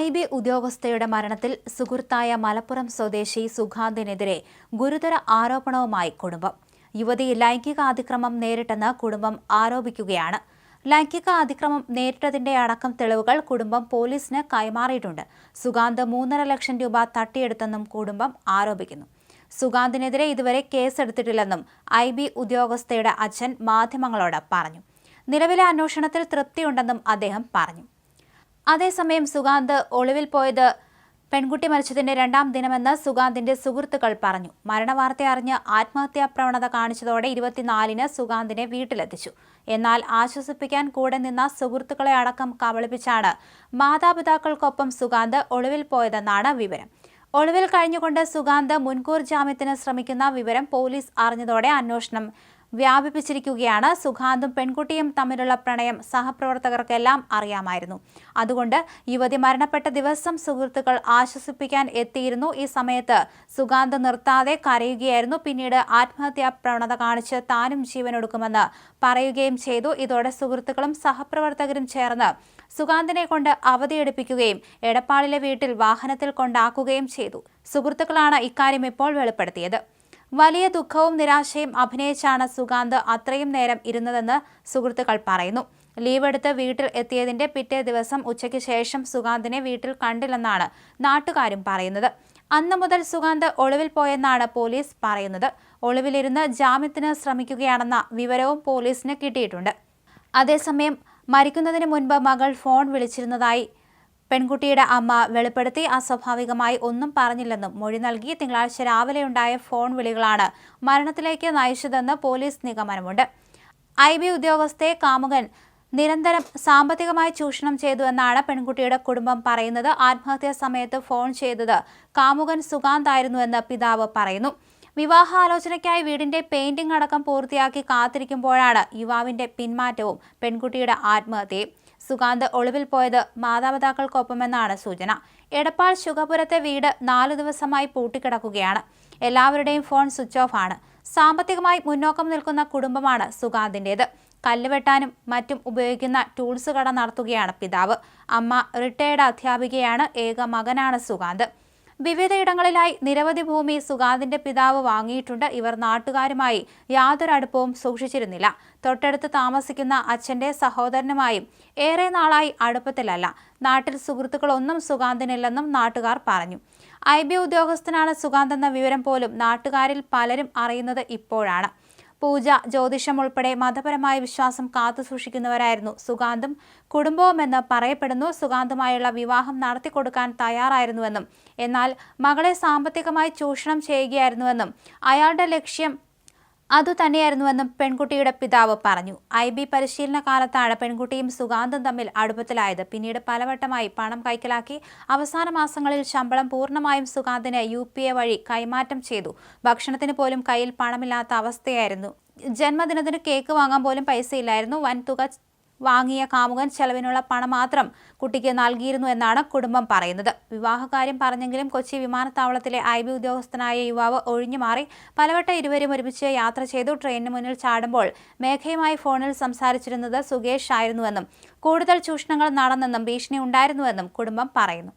I B ഉദ്യോഗസ്ഥയുടെ മരണത്തിൽ സുഹൃത്തായ മലപ്പുറം സ്വദേശി സുഖാന്തിനെതിരെ ഗുരുതര ആരോപണവുമായി കുടുംബം. യുവതി ലൈംഗിക അതിക്രമം നേരിട്ടെന്ന് കുടുംബം ആരോപിക്കുകയാണ്. ലൈംഗിക അതിക്രമം നേരിട്ടതിന്റെ അടക്കം തെളിവുകൾ കുടുംബം പോലീസിന് കൈമാറിയിട്ടുണ്ട്. സുഗാന്ത് മൂന്നര ലക്ഷം രൂപ തട്ടിയെടുത്തെന്നും കുടുംബം ആരോപിക്കുന്നു. സുഗാന്തിനെതിരെ ഇതുവരെ കേസെടുത്തിട്ടില്ലെന്നും ഐ ബി ഉദ്യോഗസ്ഥയുടെ അച്ഛൻ മാധ്യമങ്ങളോട് പറഞ്ഞു. നിലവിലെ അന്വേഷണത്തിൽ തൃപ്തിയുണ്ടെന്നും അദ്ദേഹം പറഞ്ഞു. അതേസമയം സുഗാന്ത് ഒളിവിൽ പോയത് പെൺകുട്ടി മരിച്ചതിന്റെ രണ്ടാം ദിനമെന്ന് സുഗാന്തിന്റെ സുഹൃത്തുക്കൾ പറഞ്ഞു. മരണവാർത്ത അറിഞ്ഞ് ആത്മഹത്യാ പ്രവണത കാണിച്ചതോടെ ഇരുപത്തിനാലിന് സുഗാന്തിനെ വീട്ടിലെത്തിച്ചു. എന്നാൽ ആശ്വസിപ്പിക്കാൻ കൂടെ നിന്ന സുഹൃത്തുക്കളെ അടക്കം കബളിപ്പിച്ചാണ് മാതാപിതാക്കൾക്കൊപ്പം സുഗാന്ത് ഒളിവിൽ പോയതെന്നാണ് വിവരം. ഒളിവിൽ കഴിഞ്ഞുകൊണ്ട് സുഗാന്ത് മുൻകൂർ ജാമ്യത്തിന് ശ്രമിക്കുന്ന വിവരം പോലീസ് അറിഞ്ഞതോടെ അന്വേഷണം വ്യാപിപ്പിച്ചിരിക്കുകയാണ്. സുഖാന്തും പെൺകുട്ടിയും തമ്മിലുള്ള പ്രണയം സഹപ്രവർത്തകർക്കെല്ലാം അറിയാമായിരുന്നു. അതുകൊണ്ട് യുവതി മരണപ്പെട്ട ദിവസം സുഹൃത്തുക്കൾ ആശ്വസിപ്പിക്കാൻ എത്തിയിരുന്നു. ഈ സമയത്ത് സുഗാന്ത് നിർത്താതെ കരയുകയായിരുന്നു. പിന്നീട് ആത്മഹത്യാ പ്രവണത കാണിച്ച് താനും ജീവനൊടുക്കുമെന്ന് പറയുകയും ചെയ്തു. ഇതോടെ സുഹൃത്തുക്കളും സഹപ്രവർത്തകരും ചേർന്ന് സുഗാന്തിനെ കൊണ്ട് അവധിയെടുപ്പിക്കുകയും എടപ്പാളിലെ വീട്ടിൽ വാഹനത്തിൽ കൊണ്ടാക്കുകയും ചെയ്തു. സുഹൃത്തുക്കളാണ് ഇക്കാര്യം ഇപ്പോൾ വെളിപ്പെടുത്തിയത്. വലിയ ദുഃഖവും നിരാശയും അഭിനയിച്ചാണ് സുഗാന്ത് അത്രയും നേരം ഇരുന്നതെന്ന് സുഹൃത്തുക്കൾ പറയുന്നു. ലീവ് എടുത്ത് വീട്ടിൽ എത്തിയതിന്റെ പിറ്റേ ദിവസം ഉച്ചയ്ക്ക് ശേഷം സുഗാന്തിനെ വീട്ടിൽ കണ്ടില്ലെന്നാണ് നാട്ടുകാരും പറയുന്നത്. അന്നു മുതൽ സുഗാന്ത് ഒളിവിൽ പോയെന്നാണ് പോലീസ് പറയുന്നത്. ഒളിവിലിരുന്ന് ജാമ്യത്തിന് ശ്രമിക്കുകയാണെന്ന വിവരവും പോലീസിന് കിട്ടിയിട്ടുണ്ട്. അതേസമയം മരിക്കുന്നതിന് മുൻപ് മകൾ ഫോൺ വിളിച്ചിരുന്നതായി പെൺകുട്ടിയുടെ അമ്മ വെളിപ്പെടുത്തി അസ്വാഭാവികമായി ഒന്നും പറഞ്ഞില്ലെന്നും മൊഴി നൽകി തിങ്കളാഴ്ച രാവിലെയുണ്ടായ ഫോൺ വിളികളാണ് മരണത്തിലേക്ക് നയിച്ചതെന്ന് പോലീസ് നിഗമനമുണ്ട്. ഐ ബി ഉദ്യോഗസ്ഥയെ കാമുകൻ നിരന്തരം സാമ്പത്തികമായി ചൂഷണം ചെയ്തു എന്നാണ് പെൺകുട്ടിയുടെ കുടുംബം പറയുന്നത്. ആത്മഹത്യാ സമയത്ത് ഫോൺ ചെയ്തത് കാമുകൻ സുഗാന്തായിരുന്നുവെന്ന് പിതാവ് പറയുന്നു. വിവാഹാലോചനയ്ക്കായി വീടിന്റെ പെയിന്റിംഗ് അടക്കം പൂർത്തിയാക്കി കാത്തിരിക്കുമ്പോഴാണ് യുവാവിന്റെ പിന്മാറ്റവും പെൺകുട്ടിയുടെ ആത്മഹത്യയും. സുഗാന്ത് ഒളിവിൽ പോയത് മാതാപിതാക്കൾക്കൊപ്പമെന്നാണ് സൂചന. എടപ്പാൾ ശുഖപുരത്തെ വീട് നാലു ദിവസമായി പൂട്ടിക്കിടക്കുകയാണ്. എല്ലാവരുടെയും ഫോൺ സ്വിച്ച് ഓഫ് ആണ്. സാമ്പത്തികമായി മുന്നോക്കം നിൽക്കുന്ന കുടുംബമാണ് സുഗാന്തിന്റേത് കല്ലുവെട്ടാനും മറ്റും ഉപയോഗിക്കുന്ന ടൂൾസ് കട നടത്തുകയാണ് പിതാവ്. അമ്മ റിട്ടയേർഡ് അധ്യാപികയാണ് ഏക മകനാണ് സുഗാന്ത്. വിവിധയിടങ്ങളിലായി നിരവധി ഭൂമി സുഗാന്തിന്റെ പിതാവ് വാങ്ങിയിട്ടുണ്ട്. ഇവർ നാട്ടുകാരുമായി യാതൊരു അടുപ്പവും സൂക്ഷിച്ചിരുന്നില്ല. തൊട്ടടുത്ത് താമസിക്കുന്ന അച്ഛന്റെ സഹോദരനുമായും ഏറെ നാളായി അടുപ്പത്തിലല്ല. നാട്ടിൽ സുഹൃത്തുക്കളൊന്നും സുഗാന്തിനില്ലെന്നും നാട്ടുകാർ പറഞ്ഞു. ഐ ബി ഉദ്യോഗസ്ഥനാണ് സുഗാന്ത് എന്ന വിവരം പോലും നാട്ടുകാരിൽ പലരും അറിയുന്നത് ഇപ്പോഴാണ്. പൂജ ജ്യോതിഷം ഉൾപ്പെടെ മതപരമായ വിശ്വാസം കാത്തുസൂക്ഷിക്കുന്നവരായിരുന്നു സുഗാന്തും കുടുംബവുമെന്ന് പറയപ്പെടുന്നു. സുഗാന്തുമായുള്ള വിവാഹം നടത്തിക്കൊടുക്കാൻ തയ്യാറായിരുന്നുവെന്നും എന്നാൽ മകളെ സാമ്പത്തികമായി ചൂഷണം ചെയ്യുകയായിരുന്നുവെന്നും അയാളുടെ ലക്ഷ്യം അതുതന്നെയായിരുന്നുവെന്നും പെൺകുട്ടിയുടെ പിതാവ് പറഞ്ഞു. ഐ ബി പരിശീലന കാലത്താണ് പെൺകുട്ടിയും സുഗാന്തും തമ്മിൽ അടുപ്പത്തിലായത്. പിന്നീട് പലവട്ടമായി പണം കൈക്കലാക്കി അവസാന മാസങ്ങളിൽ ശമ്പളം പൂർണമായും സുഗാന്തിന് യു വഴി കൈമാറ്റം ചെയ്തു. ഭക്ഷണത്തിന് പോലും കയ്യിൽ പണമില്ലാത്ത അവസ്ഥയായിരുന്നു. ജന്മദിനത്തിന് കേക്ക് വാങ്ങാൻ പോലും പൈസയില്ലായിരുന്നു. വൻ തുക വാങ്ങിയ കാമുകൻ ചെലവിനുള്ള പണം മാത്രം കുട്ടിക്ക് നൽകിയിരുന്നു എന്നാണ് കുടുംബം പറയുന്നത്. വിവാഹകാര്യം പറഞ്ഞെങ്കിലും കൊച്ചി വിമാനത്താവളത്തിലെ ഐ ബി ഉദ്യോഗസ്ഥനായ യുവാവ് ഒഴിഞ്ഞുമാറി പലവട്ടം ഇരുവരും ഒരുമിച്ച് യാത്ര ചെയ്തു. ട്രെയിനിന് മുന്നിൽ ചാടുമ്പോൾ മേഘയുമായി ഫോണിൽ സംസാരിച്ചിരുന്നത് സുകേഷ് ആയിരുന്നുവെന്നും കൂടുതൽ ചൂഷണങ്ങൾ നടന്നെന്നും ഭീഷണി ഉണ്ടായിരുന്നുവെന്നും കുടുംബം പറയുന്നു.